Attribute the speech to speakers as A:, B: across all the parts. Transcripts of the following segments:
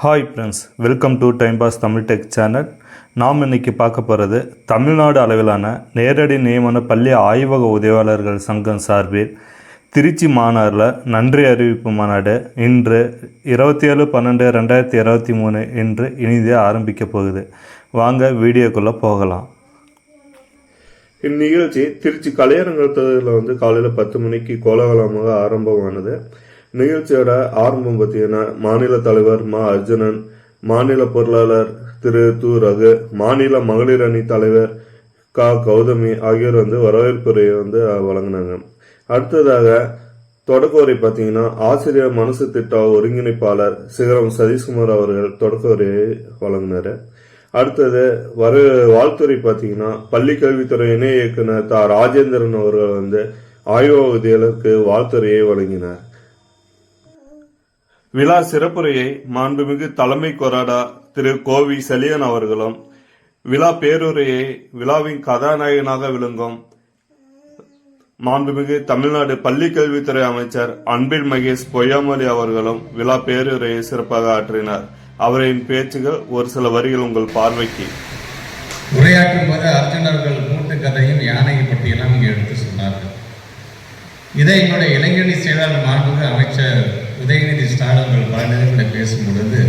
A: Hi friends welcome to time pass Tamil tech channel நாம் இன்னைக்கு பார்க்க போகிறது தமிழ்நாடு அளவிலான நேரடி நியமன பள்ளி ஆய்வக உதவியாளர்கள் சங்கம் சார்பில் திருச்சி மாநாட்டில் நன்றி அறிவிப்பு மாநாடு இன்று இருபத்தி ஏழு பன்னெண்டு ரெண்டாயிரத்தி இருபத்தி மூணு இன்று இனிதே ஆரம்பிக்க போகுது. வாங்க வீடியோக்குள்ளே போகலாம்.
B: இந்நிகழ்ச்சி திருச்சி கலையரங்கத்தில் வந்து காலையில் பத்து மணிக்கு கோலாகலமாக ஆரம்பமானது. நிகழ்ச்சியோட ஆரம்பம் பார்த்தீங்கன்னா மாநில தலைவர் மா. அர்ஜுனன் மாநில பொருளாளர் திரு. து. ரகு மாநில மகளிர் அணி தலைவர் கா. கௌதமி ஆகியோர் வந்து வரவேற்புரையை வந்து வழங்கினாங்க. அடுத்ததாக தொடக்கவரை பார்த்தீங்கன்னா ஆசிரியர் மனசு திட்ட ஒருங்கிணைப்பாளர் சிகரம் சதீஷ்குமார் அவர்கள் தொடக்கவரையை வழங்கினார். அடுத்தது வர வாழ்த்துறை பார்த்தீங்கன்னா பள்ளி கல்வித்துறை இணை இயக்குனர் தா. ராஜேந்திரன் அவர்கள் வந்து ஆய்வகத்தியலுக்கு வாழ்த்துறையை வழங்கினார். விழா சிறப்புரையை மாண்புமிகு தலைமை கொறாடா திரு கோவி செலியன் அவர்களும் விழா பேருரையை விழாவின் கதாநாயகனாக விளங்கும் மாண்புமிகு தமிழ்நாடு பள்ளிக்கல்வித்துறை அமைச்சர் அன்பில் மகேஷ் பொய்யாமொழி அவர்களும் விழா பேருரையை சிறப்பாக ஆற்றினார். அவரின் பேச்சுகள் ஒரு சில வரிகள் உங்கள் பார்வைக்கு.
C: உரையாற்றும் போது அர்ஜுனர்கள் மூட்டு கதையும் யானையை பற்றியெல்லாம் இங்கே எடுத்து சொன்னார்கள். இதை என்னுடைய இளைஞரணி செயலாளர் மாண்புமிகு அமைச்சர் உதயநிதி ஸ்டாலின் அவர்கள் பல நேரங்களில் பேசும் பொழுது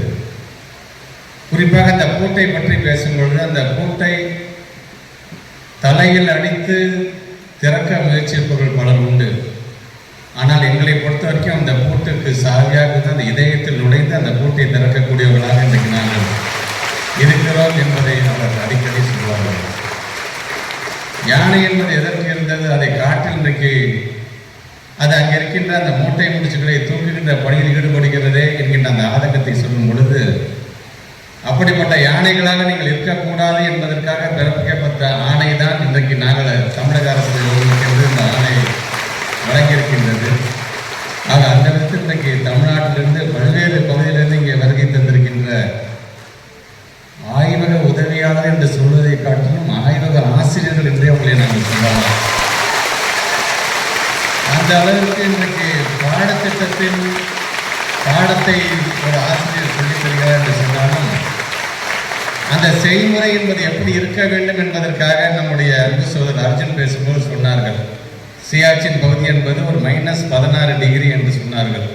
C: குறிப்பாக அந்த கூட்டை பற்றி பேசும்பொழுது அந்த கூட்டை தலையில் அடித்து திறக்க முயற்சிப்பவர்கள் பலர் உண்டு. ஆனால் எங்களை பொறுத்த வரைக்கும் அந்த கூட்டுக்கு சாவியாக அந்த இதயத்தில் நுழைந்து அந்த கூட்டை திறக்கக்கூடியவர்களாக இன்றைக்கு நாங்கள் இருக்கிறோம் என்பதை அவர் அடிக்கடி சொல்வார்கள். யானை என்பது எதற்கு இருந்தது? அதை காட்டில் இன்றைக்கு அது அங்கே இருக்கின்ற அந்த மூட்டை முடிச்சுகளை தூக்குகின்ற பணியில் ஈடுபடுகிறதே என்கின்ற அந்த ஆதங்கத்தை சொல்லும் பொழுது அப்படிப்பட்ட யானைகளாக நீங்கள் இருக்கக்கூடாது என்பதற்காக பிறப்பிக்கப்பட்ட ஆணை தான் இன்றைக்கு நாங்கள் தமிழக அரசு ஒருங்கிணைந்து இந்த ஆணை வழங்கியிருக்கின்றது. ஆக அந்த விதத்தில் இன்றைக்கு தமிழ்நாட்டிலிருந்து பல்வேறு பகுதியிலிருந்து இங்கே வருகை தந்திருக்கின்ற ஆய்வக உதவியாளர் என்று சொல்வதை காட்டிலும் ஆய்வக ஆசிரியர்கள் என்றே உங்களை நாங்கள் சொல்லலாம். அந்த அளவிற்கு இன்றைக்கு பாடத்திட்டத்தில் பாடத்தை ஒரு ஆசிரியர் சொல்லித் தருகிறார் என்று சொன்னாலும் அந்த செய்முறை என்பது எப்படி இருக்க வேண்டும் என்பதற்காக நம்முடைய அன்பு சோதர் அர்ஜுன் பேசும்போது சொன்னார்கள். சியாச்சின் பகுதி என்பது ஒரு மைனஸ் பதினாறு டிகிரி என்று சொன்னார்கள்.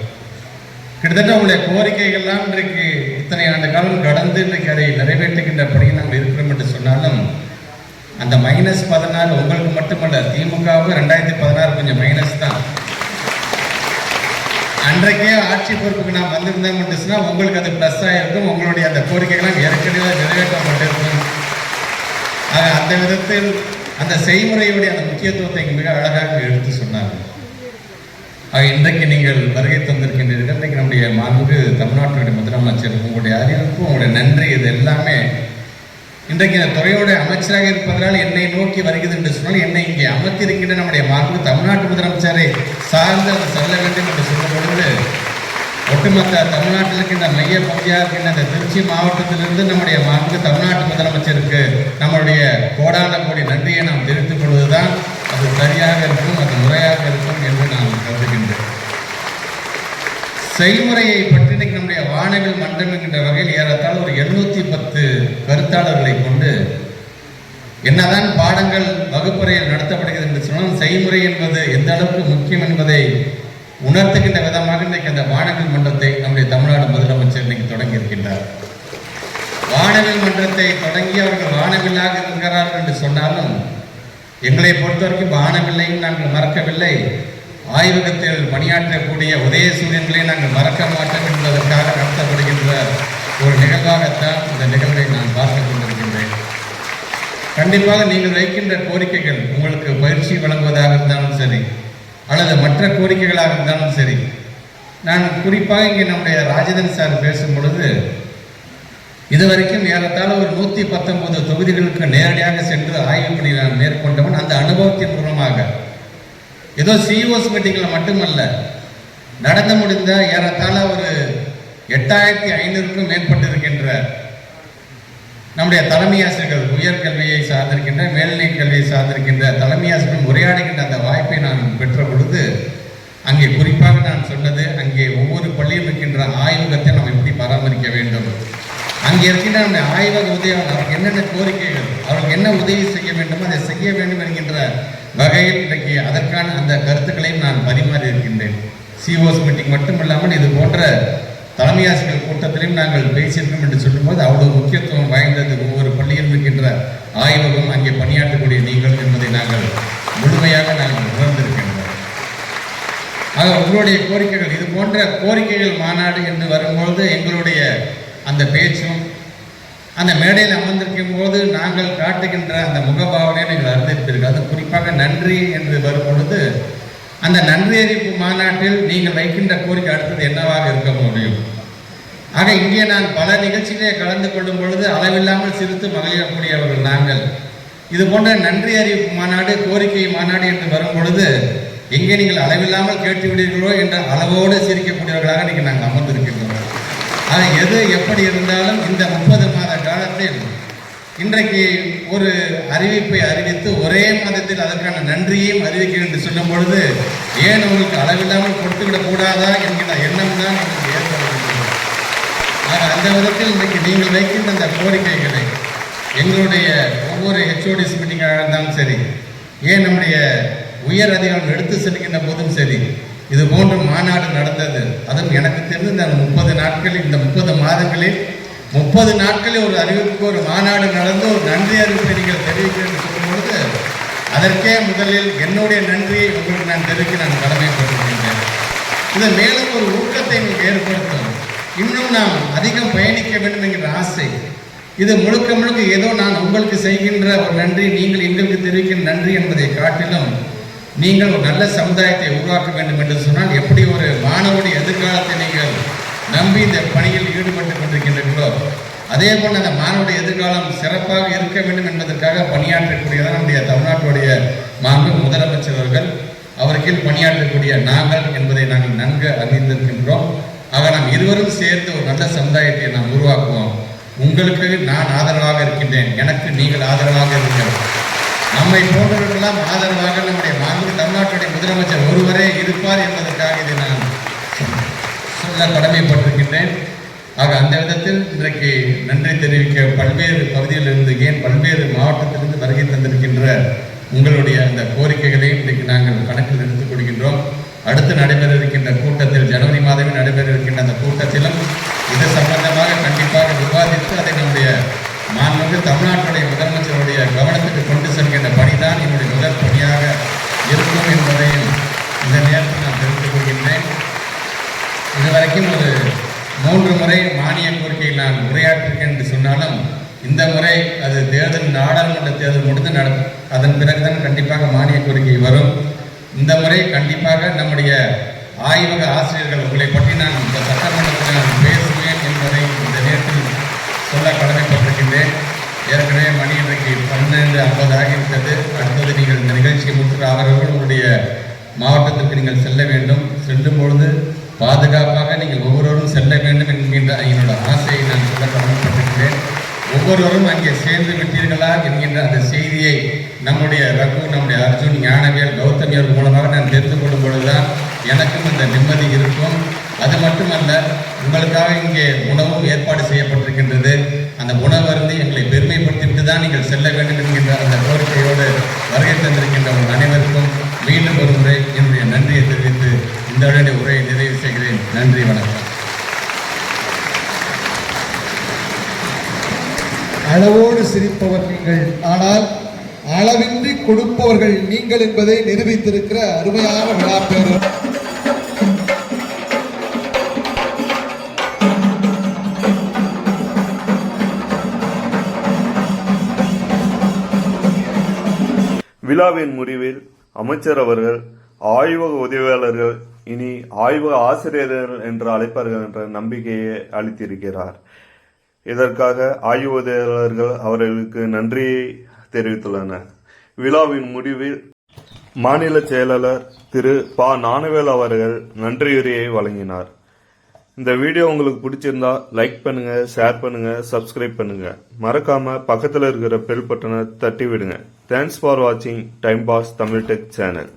C: கிட்டத்தட்ட உங்களுடைய கோரிக்கைகள்லாம் இன்றைக்கு இத்தனை ஆண்டு காலம் கடந்து இன்றைக்கு அதை நிறைவேற்றுகின்ற பணியில் நாம் இருக்கிறோம் என்று சொன்னாலும் அந்த மைனஸ் பதினாறு உங்களுக்கு மட்டுமல்ல திமுகவுக்கு ரெண்டாயிரத்தி பதினாறு கொஞ்சம் மைனஸ் தான். அன்றைக்கே ஆட்சி பொறுப்புக்கு நான் வந்திருந்தேன் மட்டுச்சுன்னா உங்களுக்கு அது ப்ளஸ் ஆகிருக்கும் உங்களுடைய அந்த கோரிக்கைகள்லாம் ஏற்கனவே நிறைவேற்றப்பட்டிருக்கும் ஆக அந்த விதத்தில் அந்த செய்முறையுடைய அந்த முக்கியத்துவத்தை மிக அழகாக எடுத்து சொன்னார்கள் ஆக இன்றைக்கு நீங்கள் வருகை தந்திருக்கின்றீர்கள். இன்றைக்கு நம்முடைய மாண்பு தமிழ்நாட்டினுடைய முதலமைச்சர் உங்களுடைய அறிவிப்பு உங்களுடைய நன்றி இது எல்லாமே இன்றைக்கு இந்த துறையோட அமைச்சராக இருப்பதனால் என்னை நோக்கி வருகிறது என்று சொன்னால் என்னை இங்கே அமர்த்தியிருக்கின்ற நம்முடைய மார்பு தமிழ்நாட்டு முதலமைச்சரை சார்ந்து அது செல்ல வேண்டும் என்று சொல்லும் பொழுது ஒட்டுமொத்த தமிழ்நாட்டில் இருக்கின்ற மைய பகுதியாக இருக்கின்ற இந்த திருச்சி மாவட்டத்திலிருந்து நம்முடைய மார்பு தமிழ்நாட்டு முதலமைச்சருக்கு நம்மளுடைய கோடான கோடி நன்றியை நாம் தெரிவித்துக் கொள்வதுதான் அது சரியாக இருக்கும் அது முறையாக இருக்கும் என்று நான் கருதுகின்றேன். செய்முறையை பற்றி இன்னைக்கு நம்முடைய வானவில் மன்றம் என்கின்ற வகையில் ஏறத்தாழ ஒரு எழுநூத்தி பத்து கருத்தாளர்களை கொண்டு என்னதான் பாடங்கள் வகுப்பறையில் நடத்தப்படுகிறது என்று சொன்னால் செய்முறை என்பது எந்த அளவுக்கு முக்கியம் என்பதை உணர்த்துகின்ற விதமாக இன்றைக்கு அந்த வானவில் மன்றத்தை நம்முடைய தமிழ்நாடு முதலமைச்சர் இன்னைக்கு தொடங்கி இருக்கின்றார். வானவில் மன்றத்தை தொடங்கி அவர்கள் வானவில்லாக இருக்கிறார்கள் என்று சொன்னாலும் எங்களை பொறுத்தவரைக்கும் வானவில்லையும் நாங்கள் மறக்கவில்லை. ஆய்வகத்தில் பணியாற்றக்கூடிய உதயசூரியன்களை நாங்கள் மறக்க மாட்டோம் என்பதற்காக நடத்தப்படுகின்ற ஒரு நிகழ்வாகத்தான் இந்த நிகழ்வை நான் பார்த்துக் கொண்டிருக்கின்றேன். கண்டிப்பாக நீங்கள் வைக்கின்ற கோரிக்கைகள் உங்களுக்கு பயிற்சி வழங்குவதாக இருந்தாலும் சரி அல்லது மற்ற கோரிக்கைகளாக இருந்தாலும் சரி. நான் குறிப்பாக இங்கே நம்முடைய ராஜதன் சார் பேசும் பொழுது இதுவரைக்கும் ஏறத்தாழ ஒரு நூற்றி பத்தொன்பது தொகுதிகளுக்கு நேரடியாக சென்று ஆய்வு பணி நான் மேற்கொண்டவன். அந்த அனுபவத்தின் மூலமாக ஏதோ சிஇஓஸ் மீட்டிங்கில் மட்டுமல்ல நடந்து முடிந்த ஏறத்தாழ ஒரு எட்டாயிரத்தி ஐநூறுக்கும் மேற்பட்டிருக்கின்ற நம்முடைய தலைமை ஆசிரியர்கள் உயர்கல்வியை சார்ந்திருக்கின்ற மேல்நிலை கல்வியை சார்ந்திருக்கின்ற தலைமை ஆசிரியர்கள் உரையாடுகின்ற அந்த வாய்ப்பை நான் பெற்ற பொழுது அங்கே குறிப்பாக நான் சொன்னது அங்கே ஒவ்வொரு பள்ளியில் இருக்கின்ற ஆய்வகத்தை நாம் எப்படி பராமரிக்க வேண்டும்? அங்கே இருக்கின்ற அந்த ஆய்வக உதவி அவருக்கு என்னென்ன கோரிக்கைகள் அவருக்கு என்ன உதவி செய்ய வேண்டுமோ அதை செய்ய வேண்டும் என்கின்ற வகையில் இன்றைக்கு அதற்கான அந்த கருத்துக்களையும் நான் பரிமாறி இருக்கின்றேன். சிஓஸ் மீட்டிங் மட்டும் இல்லாமல் இது போன்ற தலைமை ஆசிரியர் கூட்டத்திலையும் நாங்கள் பேசியிருக்கோம் என்று சொல்லும்போது அவ்வளவு முக்கியத்துவம் வாய்ந்தது ஒவ்வொரு பள்ளியில் இருக்கின்ற ஆய்வகம் அங்கே பணியாற்றக்கூடிய நீங்கள் என்பதை நாங்கள் முழுமையாக நாங்கள் உணர்ந்திருக்கின்றோம். ஆக உங்களுடைய கோரிக்கைகள் இது போன்ற கோரிக்கைகள் மாநாடு என்று வரும்பொழுது எங்களுடைய அந்த பேச்சும் அந்த மேடையில் அமர்ந்திருக்கும் போது நாங்கள் காட்டுகின்ற அந்த முகபாவனையை நீங்கள் அறிந்திருப்பீர்கள். அது குறிப்பாக நன்றி என்று வரும் பொழுது அந்த நன்றி அறிவிப்பு மாநாட்டில் நீங்கள் வைக்கின்ற கோரிக்கை அடுத்தது என்னவாக இருக்க முடியும்? ஆக இங்கே நான் பல நிகழ்ச்சிகளே கலந்து கொள்ளும் பொழுது அளவில்லாமல் சிரித்து மகிழக்கூடியவர்கள் நாங்கள். இது போன்ற நன்றி அறிவிப்பு மாநாடு கோரிக்கை மாநாடு என்று வரும் பொழுது எங்கே நீங்கள் அளவில்லாமல் கேட்டு விடுகிறீர்களோ என்ற அளவோடு சிரிக்கக்கூடியவர்களாக நீங்கள் நாங்கள் அமர்ந்திருக்கின்றோம். ஆக எது எப்படி இருந்தாலும் இந்த முப்பது மாத காலத்தில் இன்றைக்கு ஒரு அறிவிப்பை அறிவித்து ஒரே மாதத்தில் அதற்கான நன்றியையும் அறிவிக்கிறேன் என்று சொல்லும் பொழுது ஏன் உங்களுக்கு அளவில்லாமல் கொடுத்துவிடக் கூடாதா என்கிற எண்ணம் தான் எனக்கு ஏற்படுகின்றது ஆக அந்த விதத்தில் இன்றைக்கு நீங்கள் வைக்கின்ற அந்த கோரிக்கைகளை எங்களுடைய ஒவ்வொரு ஹெச்ஓடிஸ் மீட்டிங்காக இருந்தாலும் சரி ஏன் நம்முடைய உயர் அதிகாரம் எடுத்து செல்கின்ற போதும் சரி இது போன்ற மாநாடு நடந்தது. அதுவும் எனக்கு தெரிந்து இந்த முப்பது நாட்களில் இந்த முப்பது மாதங்களில் முப்பது நாட்களில் ஒரு அறிவிப்புக்கு ஒரு மாநாடு நடந்து ஒரு நன்றி அறிவிப்பை நீங்கள் தெரிவிக்கிறேன் என்று சொல்லும் பொழுது அதற்கே முதலில் என்னுடைய நன்றியை உங்களுக்கு நான் தெரிவிக்க நான் கடமைப்பட்டிருக்கின்றேன் இது மேலும் ஒரு ஊக்கத்தை உங்களுக்கு ஏற்படுத்தும். இன்னும் நாம் அதிகம் பயணிக்க வேண்டும் என்கிற ஆசை. இது முழுக்க முழுக்க ஏதோ நான் உங்களுக்கு செய்கின்ற ஒரு நன்றி நீங்கள் எங்களுக்கு தெரிவிக்கின்ற நன்றி என்பதை காட்டிலும் நீங்கள் ஒரு நல்ல சமுதாயத்தை உருவாக்க வேண்டும் என்று சொன்னால் எப்படி ஒரு மாணவனுடைய எதிர்காலத்தை நீங்கள் நம்பி இந்த பணியில் ஈடுபட்டு கொண்டிருக்கின்றீர்களோ அதே போல் அந்த மாணவனுடைய எதிர்காலம் சிறப்பாக இருக்க வேண்டும் என்பதற்காக பணியாற்றக்கூடியதான் நம்முடைய தமிழ்நாட்டுடைய மாண்பு முதலமைச்சர் அவர்கள். அவர் கீழ் பணியாற்றக்கூடிய நாங்கள் என்பதை நாங்கள் நன்கு அறிந்திருக்கின்றோம். ஆக நாம் இருவரும் சேர்ந்து ஒரு நல்ல சமுதாயத்தை நாம் உருவாக்குவோம். உங்களுக்கு நான் ஆதரவாக இருக்கின்றேன். எனக்கு நீங்கள் ஆதரவாக இருக்கிறோம் நம்மை போன்றவர்களெல்லாம் ஆதரவாக நம்முடைய மாண்பு தமிழ்நாட்டுடைய முதலமைச்சர் ஒருவரே இருப்பார் என்பதற்காக இதை நான் கடமைப்பட்டிருக்கின்றேன். ஆக அந்த விதத்தில் இன்றைக்கு நன்றி தெரிவிக்க பல்வேறு பகுதியிலிருந்து ஏன் பல்வேறு மாவட்டத்திலிருந்து வருகை தந்திருக்கின்ற உங்களுடைய அந்த கோரிக்கைகளை இன்றைக்கு நாங்கள் கணக்கில் எடுத்துக் கொள்கின்றோம். அடுத்து நடைபெற இருக்கின்ற கூட்டத்தில் ஜனவரி மாதமே நடைபெற இருக்கின்ற அந்த கூட்டத்திலும் இது சம்பந்தமாக கண்டிப்பாக விவாதித்து அதை நம்முடைய மாண்புமிகு தமிழ்நாட்டுடைய முதலமைச்சருடைய கவனத்துக்கு கொண்டு செல்கின்ற பணிதான் என்னுடைய முதல் பணியாக இருக்கும் என்பதையும் இந்த நேரத்தில் நான் தெரிவித்துக் கொள்கின்றேன். இதுவரைக்கும் ஒரு மூன்று முறை மானிய கோரிக்கையில் நான் உரையாற்றிருக்கேன் என்று சொன்னாலும் இந்த முறை அது தேர்தல் நாடாளுமன்ற தேர்தல் முடிந்து நட அதன் பிறகுதான் கண்டிப்பாக மானிய கோரிக்கை வரும். இந்த முறை கண்டிப்பாக நம்முடைய ஆய்வக ஆசிரியர்கள் உங்களை பற்றி நான் இந்த சட்டமன்றத்தில் நான் பேசுவேன் என்பதை இந்த நேரத்தில் சொல்ல கடமைப்பட்டிருக்கின்றேன். ஏற்கனவே மணி இன்றைக்கு பன்னெண்டு ஐம்பது ஆகிவிட்டது. அடுத்தது நீங்கள் இந்த நிகழ்ச்சியை முடித்து அவர்கள் உங்களுடைய மாவட்டத்திற்கு நீங்கள் செல்ல வேண்டும். செல்லும் பொழுது பாதுகாப்பாக நீங்கள் ஒவ்வொருவரும் செல்ல வேண்டும் என்கின்ற என்னோட ஆசையை நான் சொல்ல கடமைப்பட்டிருக்கிறேன் ஒவ்வொருவரும் அங்கே சேர்ந்து விட்டீர்களா என்கின்ற அந்த செய்தியை நம்முடைய ரகு நம்முடைய அர்ஜுன் ஞானவியல் கௌதமியர் மூலமாக நான் தெரிந்து கொள்ளும் பொழுதுதான் எனக்கும் இந்த நிம்மதி இருக்கும். அது மட்டுமல்ல உங்களுக்காக இங்கே உணவும் ஏற்பாடு செய்யப்பட்டிருக்கின்றது. அந்த உணவு அருந்து எங்களை பெருமைப்படுத்திட்டு தான் நீங்கள் செல்ல வேண்டும் என்கின்ற அந்த கோரிக்கையோடு வருகை தந்திருக்கின்ற உங்கள் அனைவருக்கும் மீண்டும் ஒரு முறை என்னுடைய நன்றியை தெரிவித்து இந்த உடனே உரையை நிறைவு செய்கிறேன். நன்றி வணக்கம்.
D: அளவோடு சிரிப்பவர் நீங்கள் ஆனால் அளவின்றி கொடுப்பவர்கள் நீங்கள் என்பதை நிரூபித்திருக்கிற அருமையான விழா பேரு
B: விழாவின் முடிவில் அமைச்சர் அவர்கள் ஆய்வக உதவியாளர்கள் இனி ஆய்வக ஆசிரியர்கள் என்று அழைப்பார்கள் என்ற நம்பிக்கையை அளித்திருக்கிறார். இதற்காக ஆய்வு உதவியாளர்கள் அவர்களுக்கு நன்றியை தெரிவித்துள்ளனர். விழாவின் முடிவில் மாநில செயலாளர் திரு ப. நானவேல் அவர்கள் நன்றியுரையை வழங்கினார். இந்த வீடியோ உங்களுக்கு பிடிச்சிருந்தா லைக் பண்ணுங்க ஷேர் பண்ணுங்க சப்ஸ்கிரைப் பண்ணுங்க. மறக்காம பக்கத்துல இருக்கிற பெல் பட்டனை தட்டி விடுங்க தேங்க்ஸ் ஃபார் வாட்சிங் time pass Tamil tech channel